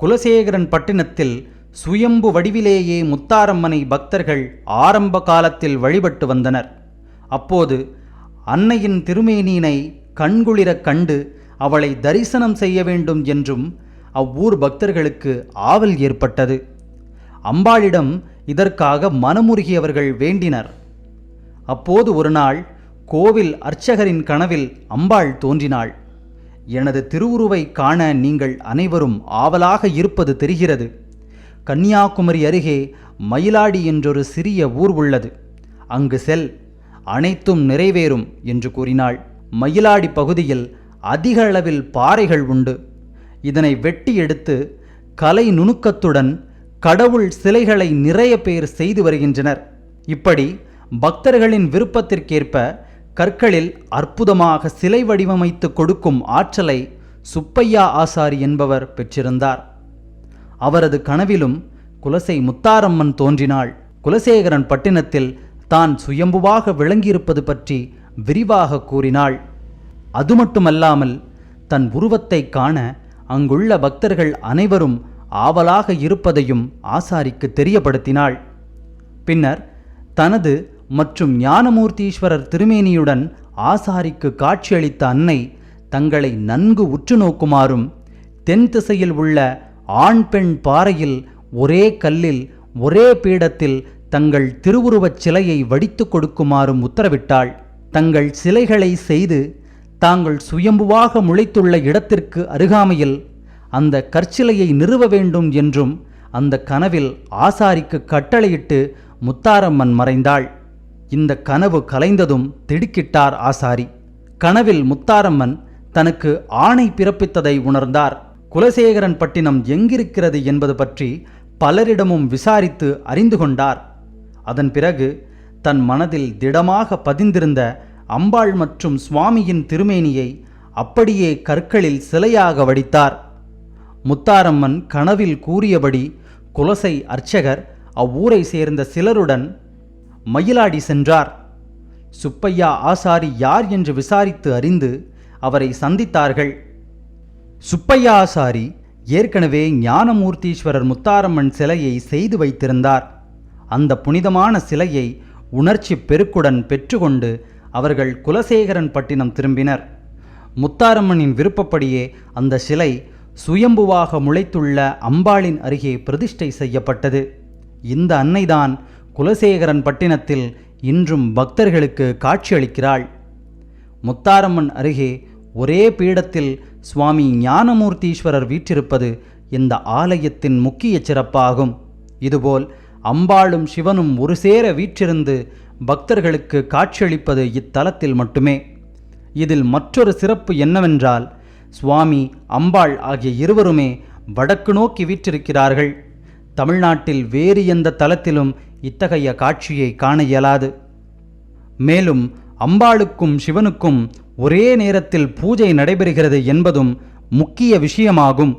குலசேகரன் பட்டினத்தில் சுயம்பு வடிவிலேயே முத்தாரம்மனை பக்தர்கள் ஆரம்ப காலத்தில் வழிபட்டு வந்தனர். அப்போது அன்னையின் திருமேனியினை கண்குளிரக் கண்டு அவளை தரிசனம் செய்ய வேண்டும் என்றும் அவ்வூர் பக்தர்களுக்கு ஆவல் ஏற்பட்டது. அம்பாளிடம் இதற்காக மனமுருகியவர்கள் வேண்டினர். அப்போது ஒரு நாள் கோவில் அர்ச்சகரின் கனவில் அம்பாள் தோன்றினாள். எனது திருவுருவை காண நீங்கள் அனைவரும் ஆவலாக இருப்பது தெரிகிறது. கன்னியாகுமரி அருகே மயிலாடி என்றொரு சிறிய ஊர் உள்ளது. அங்கு செல் அனைத்தும் நிறைவேறும் என்று கூறினாள். மயிலாடி பகுதியில் அதிக அளவில் பாறைகள் உண்டு. இதனை வெட்டி எடுத்து கலை நுணுக்கத்துடன் கடவுள் சிலைகளை நிறைய பேர் செய்து வருகின்றனர். இப்படி பக்தர்களின் விருப்பத்திற்கேற்ப கற்களில் அற்புதமாக சிலை வடிவமைத்து கொடுக்கும் ஆற்றலை சுப்பையா ஆசாரி என்பவர் பெற்றிருந்தார். அவரது கனவிலும் குலசை முத்தாரம்மன் தோன்றினாள். குலசேகரன் பட்டினத்தில் தான் சுயம்புவாக விளங்கியிருப்பது பற்றி விரிவாக கூறினாள். அது மட்டுமல்லாமல் தன் உருவத்தை காண அங்குள்ள பக்தர்கள் அனைவரும் ஆவலாக இருப்பதையும் ஆசாரிக்கு தெரியப்படுத்தினாள். பின்னர் தனது மற்றும் ஞானமூர்த்தீஸ்வரர் திருமேனியுடன் ஆசாரிக்கு காட்சியளித்த அன்னை தங்களை நன்கு உற்று நோக்குமாறும் தென் திசையில் உள்ள ஆண் பெண் பாறையில் ஒரே கல்லில் ஒரே பீடத்தில் தங்கள் திருவுருவச் சிலையை வடித்து கொடுக்குமாறும் உத்தரவிட்டாள். தங்கள் சிலைகளை செய்து தாங்கள் சுயம்புவாக முளைத்துள்ள இடத்திற்கு அருகாமையில் அந்த கற்சிலையை நிறுவ வேண்டும் என்றும் அந்த கனவில் ஆசாரிக்கு கட்டளையிட்டு முத்தாரம்மன் மறைந்தாள். இந்த கனவு கலைந்ததும் திடுக்கிட்டார் ஆசாரி. கனவில் முத்தாரம்மன் தனக்கு ஆணை பிறப்பித்ததை உணர்ந்தார். குலசேகரன் பட்டினம் எங்கிருக்கிறது என்பது பற்றி பலரிடமும் விசாரித்து அறிந்து கொண்டார். அதன் பிறகு தன் மனதில் திடமாக பதிந்திருந்த அம்பாள் மற்றும் சுவாமியின் திருமேனியை அப்படியே கற்களில் சிலையாக வடித்தார். முத்தாரம்மன் கனவில் கூறியபடி குலசை அர்ச்சகர் அவ்வூரை சேர்ந்த சிலருடன் மயிலாடி சென்றார். சுப்பையா ஆசாரி யார் என்று விசாரித்து அறிந்து அவரை சந்தித்தார்கள். சுப்பையா ஆசாரி ஏற்கனவே ஞானமூர்த்தீஸ்வரர் முத்தாரம்மன் சிலையை செய்து வைத்திருந்தார். அந்த புனிதமான சிலையை உணர்ச்சி பெருக்குடன் பெற்றுக்கொண்டு அவர்கள் குலசேகரன் பட்டினம் திரும்பினர். முத்தாரம்மனின் விருப்பப்படியே அந்த சிலை சுயம்புவாக முளைத்துள்ள அம்பாளின் அருகே பிரதிஷ்டை செய்யப்பட்டது. இந்த அன்னைதான் குலசேகரன் பட்டினத்தில் இன்றும் பக்தர்களுக்கு காட்சியளிக்கிறாள். முத்தாரம்மன் அருகே ஒரே பீடத்தில் சுவாமி ஞானமூர்த்தீஸ்வரர் வீற்றிருப்பது இந்த ஆலயத்தின் முக்கிய சிறப்பாகும். இதுபோல் அம்பாளும் சிவனும் ஒரு சேர வீற்றிருந்து பக்தர்களுக்கு காட்சியளிப்பது இத்தலத்தில் மட்டுமே. இதில் மற்றொரு சிறப்பு என்னவென்றால் சுவாமி அம்பாள் ஆகிய இருவருமே வடக்கு நோக்கி வீற்றிருக்கிறார்கள். தமிழ்நாட்டில் வேறு எந்த தலத்திலும் இத்தகைய காட்சியை காண இயலாது. மேலும் அம்பாளுக்கும் சிவனுக்கும் ஒரே நேரத்தில் பூஜை நடைபெறுகிறது என்பதும் முக்கிய விஷயமாகும்.